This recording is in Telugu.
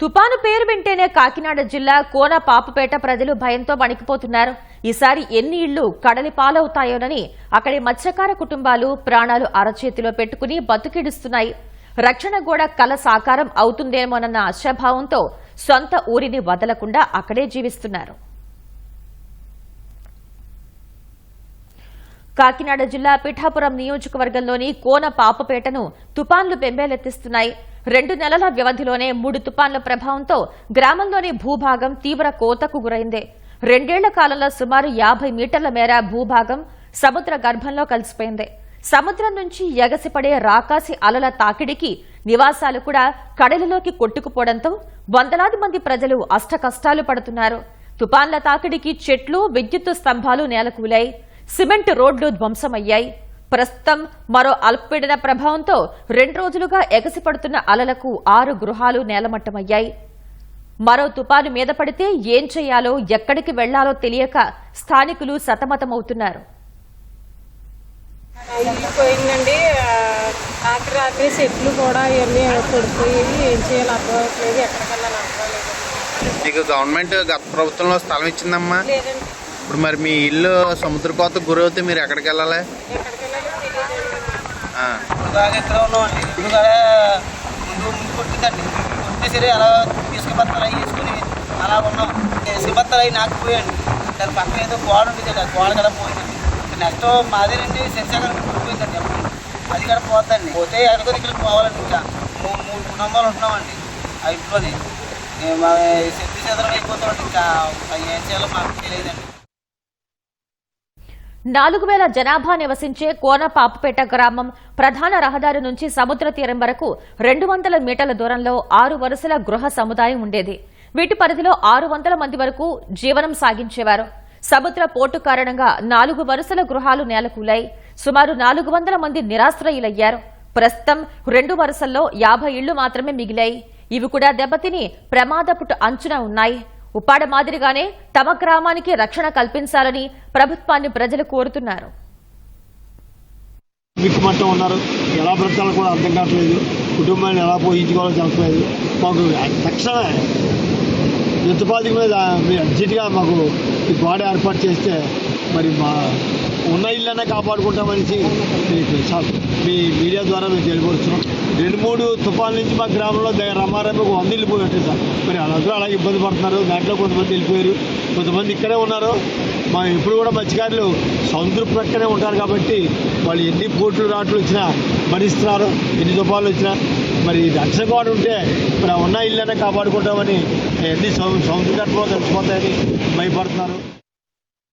తుపాను పేరు వింటేనే కాకినాడ జిల్లా కోన పాపపేట ప్రజలు భయంతో వణికిపోతున్నారు. ఈసారి ఎన్ని ఇళ్ళు కడలి పాలవుతాయోనని అక్కడి మత్స్యకార కుటుంబాలు ప్రాణాలు అరచేతిలో పెట్టుకుని బతుకిడుస్తున్నాయి. రక్షణ గోడ కల సాకారం అవుతుందేమోనన్న ఆశాభావంతో సొంత ఊరిని వదలకుండా అక్కడే జీవిస్తున్నారు. కాకినాడ జిల్లా పిఠాపురం నియోజకవర్గంలోని కోన పాపపేటను తుపాన్లు బెంబేలెత్తిస్తున్నాయి. రెండు నెలల వ్యవధిలోనే మూడు తుపాన్ల ప్రభావంతో గ్రామంలోని భూభాగం తీవ్ర కోతకు గురైంది. రెండేళ్ళ కాలంలో సుమారు యాభై మీటర్ల మేర భూభాగం సముద్ర గర్భంలో కలిసిపోయింది. సముద్రం నుంచి ఎగసిపడే రాకాసి అలల తాకిడికి నివాసాలు కూడా కడలిలోకి కొట్టుకుపోవడంతో వందలాది మంది ప్రజలు అష్టకష్టాలు పడుతున్నారు. తుపాన్ల తాకిడికి చెట్లు విద్యుత్ స్తంభాలు నేలకూలాయి సిమెంట్ రోడ్లు ధ్వంసమయ్యాయి. ప్రస్తుతం మరో అల్పపీడన ప్రభావంతో రెండు రోజులుగా ఎగసిపడుతున్న అలలకు ఆరు గృహాలు నేలమట్టమయ్యాయి. మరో తుపాను మీద పడితే ఏం చేయాలో ఎక్కడికి వెళ్ళాలో తెలియక స్థానికులు సతమతమవుతున్నారు. పోయిందండి రాత్రి రాత్రి చెట్లు కూడా ఇవన్నీ పడిపోయేవి ఏం చేయాలో అర్థం అవ్వట్లేదు. ఎక్కడికి వెళ్ళాలి అర్థం లేదు మీకు గవర్నమెంట్ గత ప్రభుత్వంలో స్థలం ఇచ్చిందమ్మా? ఇప్పుడు మరి మీ ఇల్లు సముద్ర కోత గురవుతే మీరు ఎక్కడికి వెళ్ళాలి ఎక్కడికి వెళ్ళాలో తెలియదండి ఆ, బాగా ఎక్కడ ఉన్నామండి ఇప్పుడు ముందు ముందు కొట్టిందండి. కొట్టిన సరే అలా ఇసుక బత్తలు అవి వేసుకుని అలా ఉన్నాం. ఇసుక బత్తలు అవి నాకుపోయండి దాని పక్కన ఏదో గోడ ఉండేది ఆ గోడ కూడా పోయిందండి. నెక్స్ట్ మాదేనండి శంశాగరం పోయిందండి అప్పుడు. అది కూడా పోతుందండి పోతే ఎక్కడికో ఇక్కడ పోవాలండి ఇంకా. మూడు మూడు కుటుంబాలు ఉంటున్నామండి ఆ ఇంట్లోని. మా శక్తి చెదరం అయిపోతామండి ఇంకా. ఏం చేయాలో మాకు తెలియదండి. నాలుగు వేల జనాభా నివసించే కోనపాపపేట గ్రామం ప్రధాన రహదారి నుంచి సముద్ర తీరం వరకు రెండు వందల మీటర్ల దూరంలో ఆరు వరుసల గృహ సముదాయం ఉండేది. వీటి పరిధిలో ఆరు వందల మంది వరకు జీవనం సాగించేవారు. సముద్ర పోటు కారణంగా నాలుగు వరుసల గృహాలు నేలకూలాయి. సుమారు నాలుగు వందల మంది నిరాశ్రయులయ్యారు. ప్రస్తుతం రెండు వరుసల్లో యాభై ఇళ్ళు మాత్రమే మిగిలాయి. ఇవి కూడా దెబ్బతిని ప్రమాదపుటు అంచున ఉన్నాయి. ఉప్పాడ మాదిరిగానే తమ గ్రామానికి రక్షణ కల్పించాలని ప్రభుత్వాన్ని ప్రజలు కోరుతున్నారు. మిక్కుమట్టం ఉన్నారు. ఎలా బ్రతకాలో కూడా అర్థం కావట్లేదు. కుటుంబాన్ని ఎలా పోషించుకోవాలో చెప్పలేదు మాకు తక్షణ యుద్ధపాతిక మీద మీరు అర్జెంటుగా మాకు ఈ గోడ ఏర్పాటు చేస్తే మరి మా ఉన్న ఇళ్ళనే కాపాడుకుంటామని మీ మీడియా ద్వారా మేము తెలియపరుస్తున్నాం. రెండు మూడు తుఫాన్ నుంచి మా గ్రామంలో దగ్గర రమారమ్మ ఒక వంద ఇల్లు సార్. మరి అందరూ అలాగే ఇబ్బంది పడుతున్నారు. దాంట్లో కొంతమంది వెళ్ళిపోయారు. కొంతమంది ఇక్కడే ఉన్నారు. మా ఇప్పుడు కూడా మత్స్యకారులు సముద్ర ప్రక్కనే ఉంటారు కాబట్టి వాళ్ళు ఎన్ని పోట్లు రాట్లు వచ్చినా భరిస్తున్నారు ఎన్ని తుఫాన్లు వచ్చినా. మరి రక్షణ కూడా ఉంటే మరి ఉన్న ఇళ్ళనే కాపాడుకుంటామని ఎన్ని సముద్ర కట్టలో తెలిసిపోతాయని భయపడుతున్నారు.